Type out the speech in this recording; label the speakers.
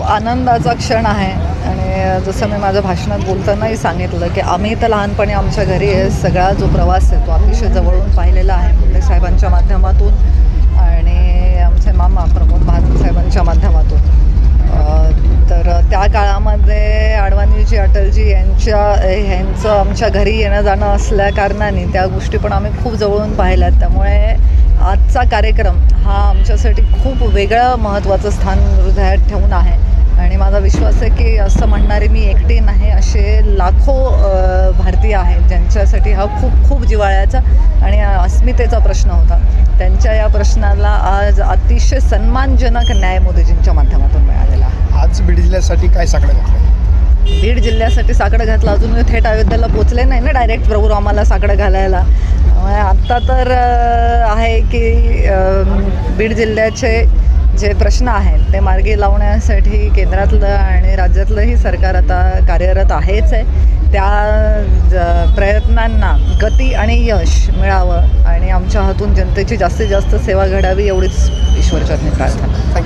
Speaker 1: खूप आनंदाचा क्षण आहे. आणि जसं मी माझ्या भाषणात बोलतानाही सांगितलं की आम्ही तर लहानपणी आमच्या घरी सगळा जो प्रवास आहे तो अतिशय जवळून पाहिलेला आहे मुंडे साहेबांच्या माध्यमातून आणि आमचे मामा प्रमोद महाजन साहेबांच्या माध्यमातून. तर त्या काळामध्ये अडवाणीजी अटलजी यांच्या ह्यांचं आमच्या घरी येणं जाणं असल्या कारणाने त्या गोष्टी पण आम्ही खूप जवळून पाहिल्यात. त्यामुळे आजचा कार्यक्रम हा आमच्यासाठी खूप वेगळं महत्त्वाचं स्थान हृदयात ठेवून आहे. आणि माझा विश्वास आहे की असं म्हणणारे मी एकटी नाही असे लाखो भारतीय आहेत ज्यांच्यासाठी हा खूप खूप जिव्हाळ्याचा आणि अस्मितेचा प्रश्न होता. त्यांच्या या प्रश्नाला आज अतिशय सन्मानजनक न्याय मोदीजींच्या माध्यमातून मिळालेला आहे.
Speaker 2: आज बीड जिल्ह्यासाठी काय साकडं घातलं
Speaker 1: बीड जिल्ह्यासाठी साकडं घातलं. अजून मी थेट अयोध्येला पोचले नाही ना डायरेक्ट प्रभू आम्हाला साकडं घालायला. आत्ता तर आहे की बीड जिल्ह्याचे जे प्रश्न आहेत ते मार्गी लावण्यासाठी केंद्रातलं आणि राज्यातलंही सरकार आता कार्यरत आहेच आहे. त्या ज- प्रयत्नांना गती आणि यश मिळावं आणि आमच्या हातून जनतेची जास्तीत जास्त सेवा घडावी एवढीच ईश्वरचरणी प्रार्थना.